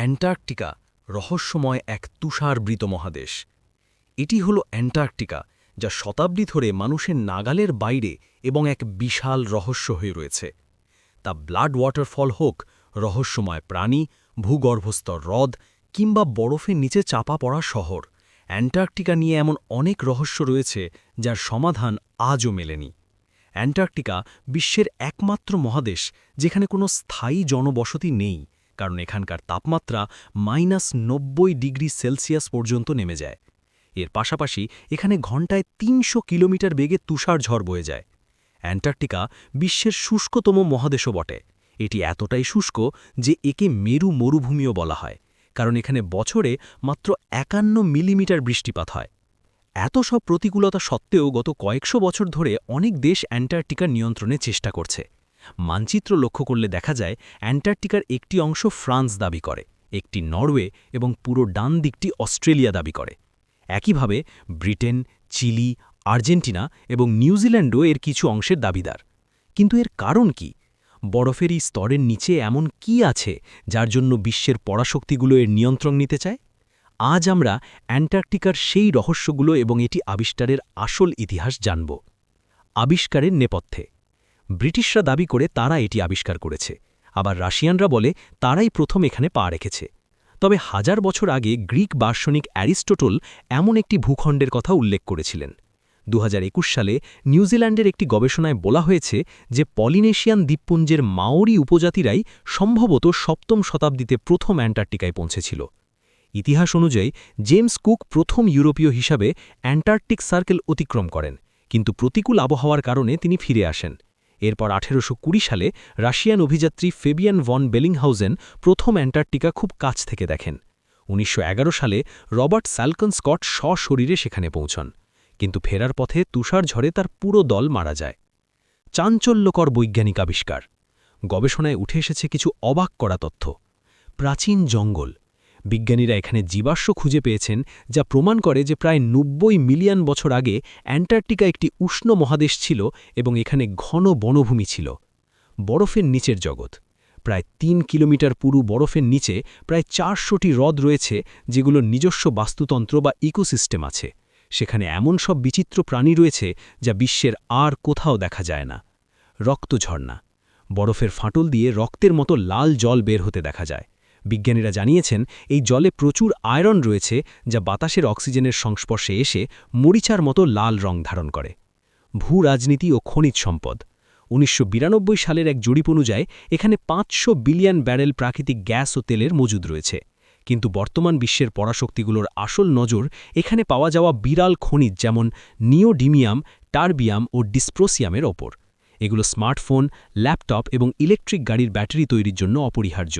Antarctica রহস্যময় এক তুষারবৃত মহাদেশ। এটি হল অ্যান্টার্কটিকা, যা শতাব্দী ধরে মানুষের নাগালের বাইরে এবং এক বিশাল রহস্য হয়ে রয়েছে। তা ব্লাড ওয়াটারফল হোক, রহস্যময় প্রাণী, ভূগর্ভস্থ হ্রদ কিংবা বরফের নিচে চাপা পড়া শহর, অ্যান্টার্কটিকা নিয়ে এমন অনেক রহস্য রয়েছে যার সমাধান আজও মেলেনি। অ্যান্টার্কটিকা বিশ্বের একমাত্র মহাদেশ, যেখানে কোনো স্থায়ী জনবসতি নেই। কারণ এখানকার তাপমাত্রা মাইনাস নব্বই ডিগ্রি সেলসিয়াস পর্যন্ত নেমে যায়। এর পাশাপাশি এখানে ঘণ্টায় তিনশো কিলোমিটার বেগে তুষার ঝড় বয়ে যায়। অ্যান্টার্কটিকা বিশ্বের শুষ্কতম মহাদেশও বটে। এটি এতটাই শুষ্ক যে একে মেরু মরুভূমিও বলা হয়, কারণ এখানে বছরে মাত্র একান্ন মিলিমিটার বৃষ্টিপাত হয়। এত সব প্রতিকূলতা সত্ত্বেও গত কয়েকশো বছর ধরে অনেক দেশ অ্যান্টার্কটিকা নিয়ন্ত্রণের চেষ্টা করছে। মানচিত্র লক্ষ্য করলে দেখা যায় অ্যান্টার্কটিকার একটি অংশ ফ্রান্স দাবি করে, একটি নরওয়ে এবং পুরো ডান দিকটি অস্ট্রেলিয়া দাবি করে। একইভাবে ব্রিটেন, চিলি, আর্জেন্টিনা এবং নিউজিল্যান্ডও এর কিছু অংশের দাবিদার। কিন্তু এর কারণ কি? বরফের এই স্তরের নিচে এমন কি আছে যার জন্য বিশ্বের পরাশক্তিগুলো এর নিয়ন্ত্রণ নিতে চায়? আজ আমরা অ্যান্টার্কটিকার সেই রহস্যগুলো এবং এটি আবিষ্কারের আসল ইতিহাস জানব। আবিষ্কারের নেপথ্যে। ব্রিটিশরা দাবি করে তারা এটি আবিষ্কার করেছে। আবার রাশিয়ানরা বলে, তারাই প্রথম এখানে পা রেখেছে। তবে হাজার বছর আগে গ্রিক দার্শনিক অ্যারিস্টোটল এমন একটি ভূখণ্ডের কথা উল্লেখ করেছিলেন। দু হাজার একুশ সালে নিউজিল্যান্ডের একটি গবেষণায় বলা হয়েছে যে পলিনেশিয়ান দ্বীপপুঞ্জের মাওরি উপজাতিরাই সম্ভবত সপ্তম শতাব্দীতে প্রথম অ্যান্টার্কটিকায় পৌঁছেছিল। ইতিহাস অনুযায়ী, জেমস কুক প্রথম ইউরোপীয় হিসাবে অ্যান্টার্কটিক সার্কেল অতিক্রম করেন, কিন্তু প্রতিকূল আবহাওয়ার কারণে তিনি ফিরে আসেন। এরপর আঠেরোশো কুড়ি সালে রাশিয়ান অভিযাত্রী ফেবিয়ান ভন বেলিংহাউজেন প্রথম অ্যান্টার্কটিকা খুব কাছ থেকে দেখেন। উনিশশো এগারো সালে রবার্ট স্যালকন স্কট সশরীরে সেখানে পৌঁছন। কিন্তু ফেরার পথে তুষার ঝড়ে তার পুরো দল মারা যায়। চাঞ্চল্যকর বৈজ্ঞানিক আবিষ্কার। গবেষণায় উঠে এসেছে কিছু অবাক করা তথ্য। প্রাচীন জঙ্গল। বিজ্ঞানীরা এখানে জীবাশ্ম খুঁজে পেয়েছেন, যা প্রমাণ করে যে প্রায় নব্বই মিলিয়ন বছর আগে অ্যান্টার্কটিকা একটি উষ্ণ মহাদেশ ছিল এবং এখানে ঘন বনভূমি ছিল। বরফের নিচের জগৎ। প্রায় তিন কিলোমিটার পুরু বরফের নিচে প্রায় চারশোটি হ্রদ রয়েছে যেগুলোর নিজস্ব বাস্তুতন্ত্র বা ইকোসিস্টেম আছে। সেখানে এমন সব বিচিত্র প্রাণী রয়েছে, যা বিশ্বের আর কোথাও দেখা যায় না। রক্ত ঝর্ণা। বরফের ফাটল দিয়ে রক্তের মতো লাল জল বের হতে দেখা যায়। বিজ্ঞানীরা জানিয়েছেন, এই জলে প্রচুর আয়রন রয়েছে যা বাতাসের অক্সিজেনের সংস্পর্শে এসে মরিচার মতো লাল রং ধারণ করে। ভূ রাজনীতি ও খনিজ সম্পদ। উনিশশো বিরানব্বই সালের এক জরিপ অনুযায়ী, এখানে পাঁচশো বিলিয়ন ব্যারেল প্রাকৃতিক গ্যাস ও তেলের মজুদ রয়েছে। কিন্তু বর্তমান বিশ্বের পরাশক্তিগুলোর আসল নজর এখানে পাওয়া যাওয়া বিরাল খনিজ যেমন নিওডিমিয়াম, টার্বিয়াম ও ডিসপ্রোসিয়ামের ওপর। এগুলো স্মার্টফোন, ল্যাপটপ এবং ইলেকট্রিক গাড়ির ব্যাটারি তৈরির জন্য অপরিহার্য।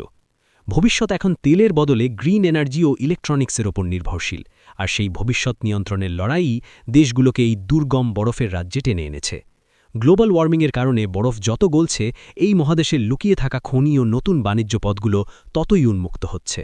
ভবিষ্যৎ এখন তেলের বদলে গ্রিন এনার্জি ও ইলেকট্রনিক্সের ওপর নির্ভরশীল। আর সেই ভবিষ্যৎ নিয়ন্ত্রণের লড়াই দেশগুলোকে এই দুর্গম বরফের রাজ্যে টেনে এনেছে। গ্লোবাল ওয়ার্মিংয়ের কারণে বরফ যত গলছে, এই মহাদেশের লুকিয়ে থাকা খনি ও নতুন বাণিজ্য পথগুলো ততই উন্মুক্ত হচ্ছে।